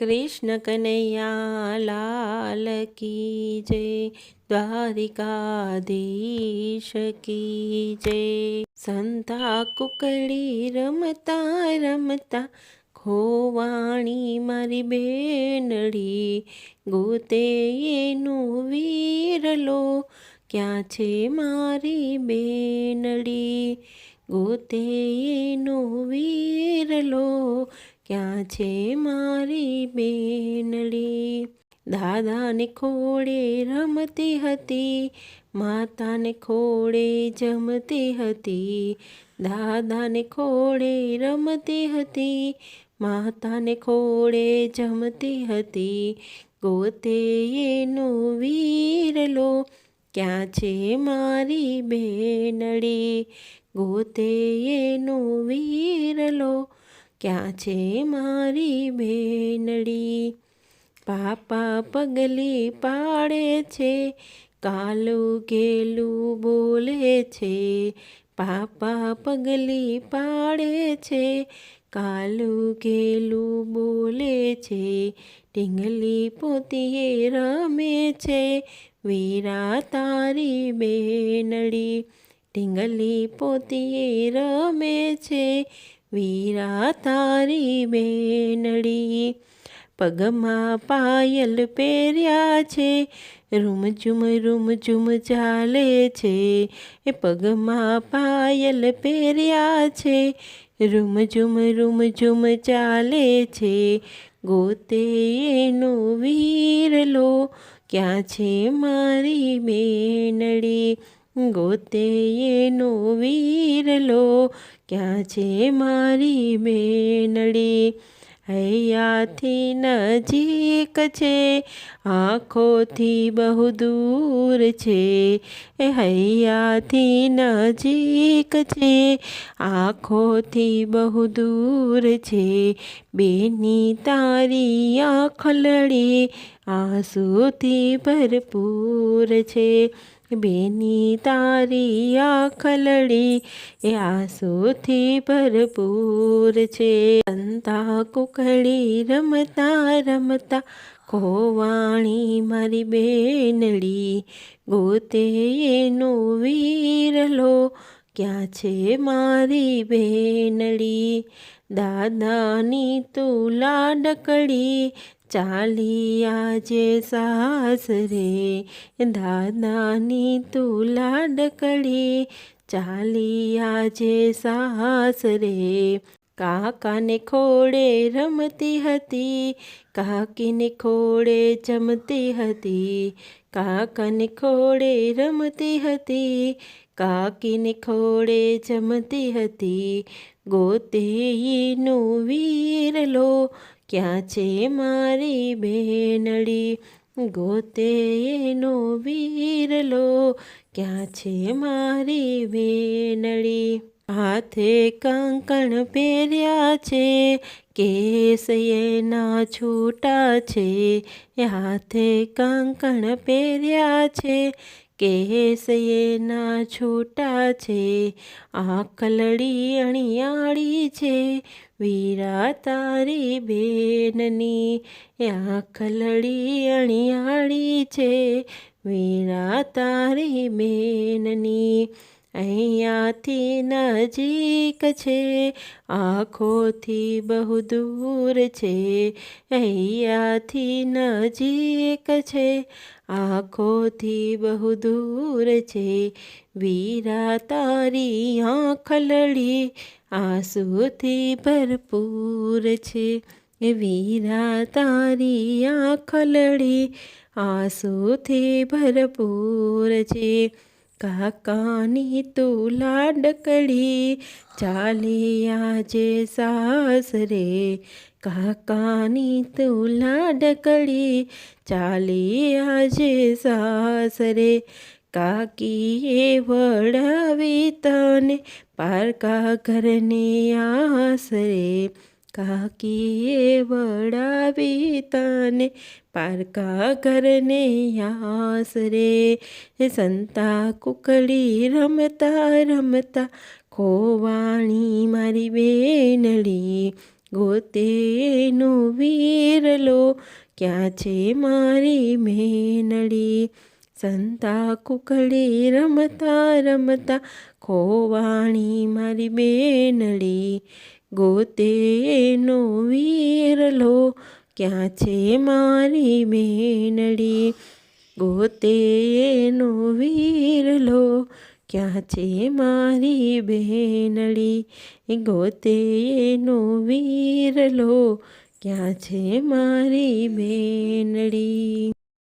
કૃષ્ણ કનૈયા લાલ કી જય, દ્વારિકાધીશ કી જય. સંતા કુકડી રમતા રમતા, ખોવાણી મારી બેનડી, ગોતે એનું વીરલો ક્યાં છે મારી બેનડી? ગોતે એનું વીરલો ક્યાં છે મારી બેનડી દાદાને ખોળે રમતી હતી, માતાને ખોળે જમતી હતી, દાદાને ખોળે રમતી હતી, માતાને ખોળે જમતી હતી. ગોતે એનો વીરલો ક્યાં છે મારી બેનડી ગોતે એનો વીરલો ક્યાં છે મારી બેનડી પાપા પગલી પાડે છે, કાલું ગેલું બોલે છે. પાપા પગલી પાડે છે, કાલું ગેલું બોલે છે. ટીંગલી પોતીએ રમે છે, વીરા તારી બેનડી ટીંગલી પોતીએ રમે છે વીરા તારી બેનડી પગમાં પાયલ પહેર્યા છે રૂમઝુમ રૂમઝુમ ચાલે છે એ પગમાં પાયલ પહેર્યા છે રૂમઝુમ રૂમઝુમ ચાલે છે ગોતે એનો વીરલો ક્યાં છે મારી બેનડી ગોતે એનો વીરલો, ક્યાં છે મારી મેનડી? હૈયાથી નજીક છે, આંખોથી બહુ દૂર છે. એ હૈયાથી નજીક છે, આંખોથી બહુ દૂર છે. બેની તારી આંખલડી આંસુથી ભરપૂર છે. બેની તારી આખલડી એ આંસુથી ભરપૂર છે. સંતા કુકડી રમતા રમતા ખોવાણી મારી બેનડી, ગોતે એનો વીરલો ક્યાં છે મારી બેનડી? દાદાની તું લાડકડી ચાલી આજે સાસરે દાદાની તું લાડકડી ચાલી આજે સાસરે કાકાને ખોડે રમતી હતી. કાકીને ખોડે જમતી હતી. કાકાને ખોડે રમતી હતી. કાકીને ખોડે જમતી હતી. ગોતે નું વીરલો ક્યાં છે મારી બેનડી? ગોતે એનો વીરલો ક્યાં છે મારી બેનડી? હાથે કંકણ પહેર્યા છે. કેસ એના છૂટા છે. હાથે કંકણ પહેર્યા છે. કેસ એના છૂટા છે આકલડી અણિયાળી છે, વીરા તારી બેનની આખલડી અણિયાળી છે, વીરા તારી બેનની અહીંયાથી નજીક છે, આંખોથી બહુ દૂર છે, અહીંયાથી નજીક છે, આંખોથી બહુ દૂર છે, વીરા તારી આંખલડી આંસુથી ભરપૂર છે, વીરા તારી આંખલડી આંસુથી ભરપૂર છે. કાકાની તું લાડકડી ચાલી આજે સાસરે કાકાની તું લાડકડી ચાલી આજે સાસરે કાકીએ વડાવી તને પારકા ઘરને આસરે કાકીએ વડાવી તને પારકા ઘરને આસરે સંતા કુકડી રમતા રમતા ખોવાણી મારી બેનડી ગોતે એનો વીરલો, ક્યાં છે મારી મેનડી? સંતા કુકડી રમતા રમતા ખોવાણી મારી બેનડી ગોતે એનો વીરલો, ક્યાં છે મારી મેનડી? ગોતે એનો વીરલો, ક્યાં છે મારી બેનડી? ગોતે એનો વીરલો, ક્યાં છે મારી બેનડી?